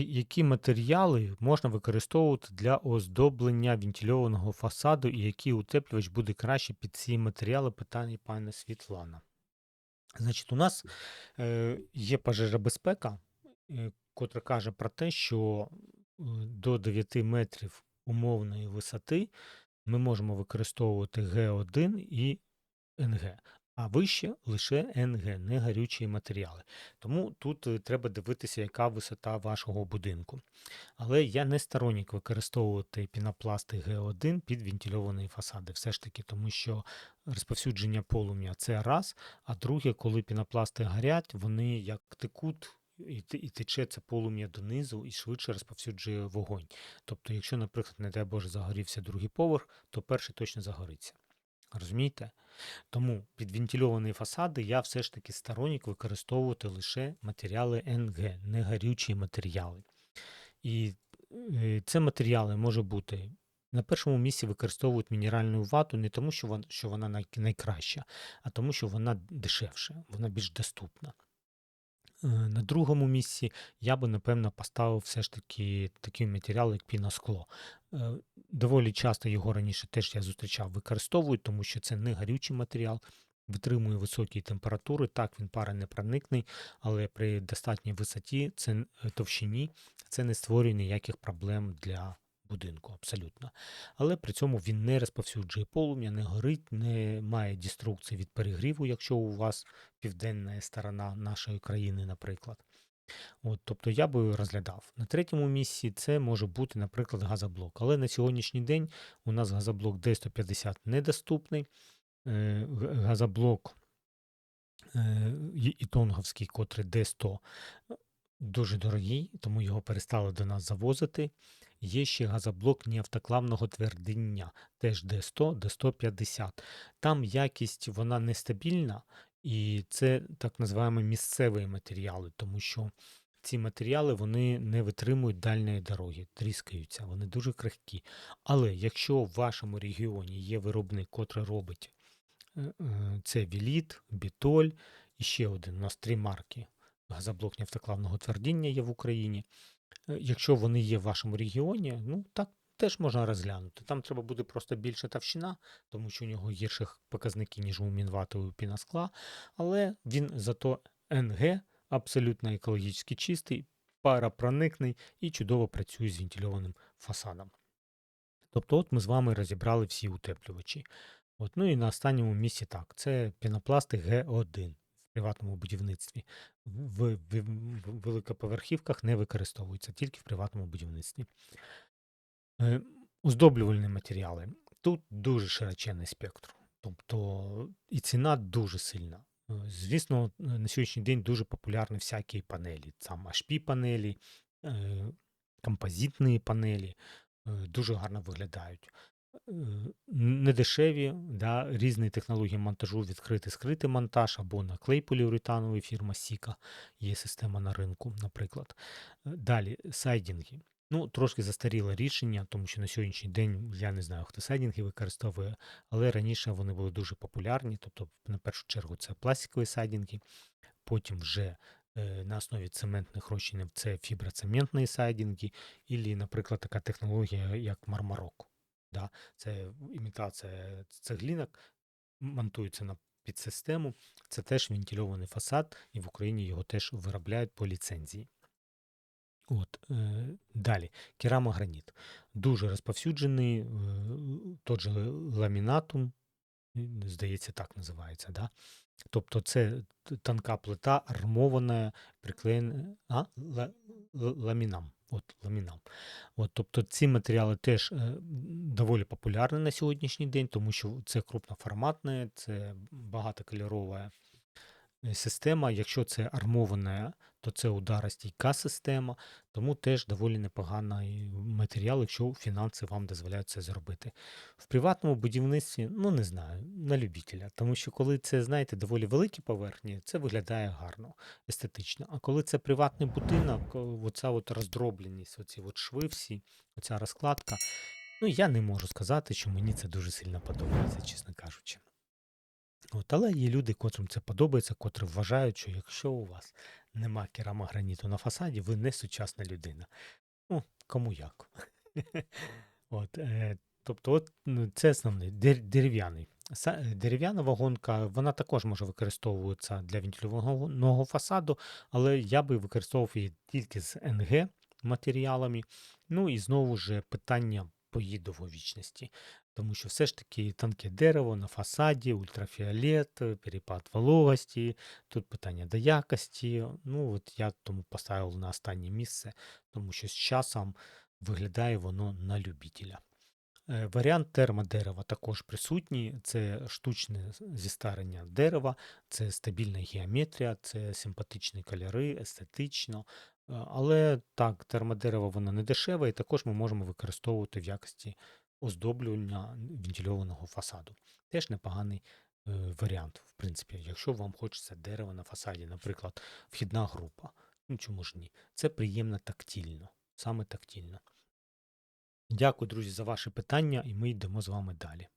Які матеріали можна використовувати для оздоблення вентильованого фасаду і який утеплювач буде краще під ці матеріали? Питання пане Світлана. Значить, у нас е, є пожежобезпека, е, котра каже про те, що е, до 9 метрів умовної висоти ми можемо використовувати Г1 і НГ, а вище лише НГ, не гарючі матеріали. Тому тут е, треба дивитися, яка висота вашого будинку. Але я не сторонник використовувати пінопласти Г1 під вентильовані фасади, все ж таки, тому що розповсюдження полум'я це раз, а друге, коли пінопласти горять, вони як текуть. І тече це полум'я донизу і швидше розповсюджує вогонь. Тобто, якщо, наприклад, не дай Боже, загорівся другий поверх, то перший точно загориться. Розумієте? Тому під вентильовані фасади я все ж таки сторонник використовувати лише матеріали НГ, не гарючі матеріали. І це матеріали може бути. На першому місці використовують мінеральну вату не тому, що вона найкраща, а тому, що вона дешевша, вона більш доступна. Е, На другому місці я би, напевно, поставив все ж таки такий матеріал, як піноскло. Е, Доволі часто його раніше теж я зустрічав, використовують, тому що це не гарючий матеріал, витримує високі температури. Так, він паронепроникний, але при достатній висоті, це е, товщині, це не створює ніяких проблем для будинку, абсолютно. Але при цьому він не розповсюджує полум'я, не горить, не має деструкції від перегріву, якщо у вас південна сторона нашої країни, наприклад. От, тобто я би розглядав. На третьому місці це може бути, наприклад, газоблок. Але на сьогоднішній день у нас газоблок D150 недоступний. Е, газоблок е, і тонговський, котрий D100 е, дуже дорогий, тому його перестали до нас завозити. Є ще газоблок неавтоклавного твердіння, теж D100, D150. Там якість вона нестабільна, і це так називаємо місцеві матеріали, тому що ці матеріали вони не витримують дальньої дороги, тріскаються, вони дуже крихкі. Але якщо в вашому регіоні є виробник, котрий робить е, е, це Віліт, Бітоль і ще один. У нас три марки газоблок неавтоклавного твердіння є в Україні. Е, Якщо вони є в вашому регіоні, ну так теж можна розглянути. Там треба буде просто більша товщина, тому що у нього гірші показники, ніж у мінватового піноскла, але він зато НГ абсолютно екологічно чистий, паропроникний і чудово працює з вентильованим фасадом. Тобто, от ми з вами розібрали всі утеплювачі. От, ну і на останньому місці так, це пінопласти Г1 в приватному будівництві. В, в, в великоповерхівках не використовуються, тільки в приватному будівництві. Е, Оздоблювальні матеріали. Тут дуже широченний спектр. Тобто і ціна дуже сильна. Е, Звісно, на сьогоднішній день дуже популярні всякі панелі. Там HP панелі, е, композитні панелі, е, дуже гарно виглядають. Недешеві, да, різні технології монтажу, відкритий скритий монтаж або на клей поліуретановий фірма Сіка. Є система на ринку, наприклад. Далі сайдінги. Ну, трошки застаріле рішення, тому що на сьогоднішній день я не знаю, хто сайдінги використовує, але раніше вони були дуже популярні. Тобто, на першу чергу, це пластикові сайдінги, потім вже е, на основі цементних розчинів це фіброцементні сайдінги, і, наприклад, така технологія, як мармарок. Да? Це імітація цеглінок, монтується на підсистему. Це теж вентильований фасад, і в Україні його теж виробляють по ліцензії. От, е, далі, керамограніт. Дуже розповсюджений, е, тот же ламінатум, здається, так називається. Да? Тобто це т- тонка плита, армована, приклеєна а? Ла, ламінам. От, ламінам. От, тобто ці матеріали теж е, доволі популярні на сьогоднішній день, тому що це крупноформатне, це багатокольорова е, система. Якщо це армована, то це ударостійка система, тому теж доволі непоганий матеріал, якщо фінанси вам дозволяють це зробити. В приватному будівництві, ну не знаю, на любителя, тому що коли це, знаєте, доволі великі поверхні, це виглядає гарно, естетично. А коли це приватний будинок, оця от роздробленість, оці от шви всі, оця розкладка, ну я не можу сказати, що мені це дуже сильно подобається, чесно кажучи. От, але є люди, котрим це подобається, котрі вважають, що якщо у вас нема керамограніту на фасаді, ви не сучасна людина. Ну, кому як. От, е, тобто, от, ну, це основний дерев'яний. Е, Дерев'яна вагонка, вона також може використовуватися для вентильованого фасаду, але я би використовував її тільки з НГ матеріалами. Ну і знову ж питання по довговічності. Тому що все ж таки тонке дерево на фасаді, ультрафіолет, е, перепад вологості, тут питання до якості. Ну, от я тому поставив на останнє місце, тому що з часом виглядає воно на любителя. Е, Варіант термодерева також присутній. Це штучне зістарення дерева, це стабільна геометрія, це симпатичні кольори, естетично. Е, Але так, термодерево воно не дешеве, і також ми можемо використовувати в якості оздоблювання вентильованого фасаду. Теж непоганий е, варіант, в принципі, якщо вам хочеться дерево на фасаді, наприклад, вхідна група. Ну чому ж ні? Це приємно тактильно, саме тактильно. Дякую, друзі, за ваші питання, і ми йдемо з вами далі.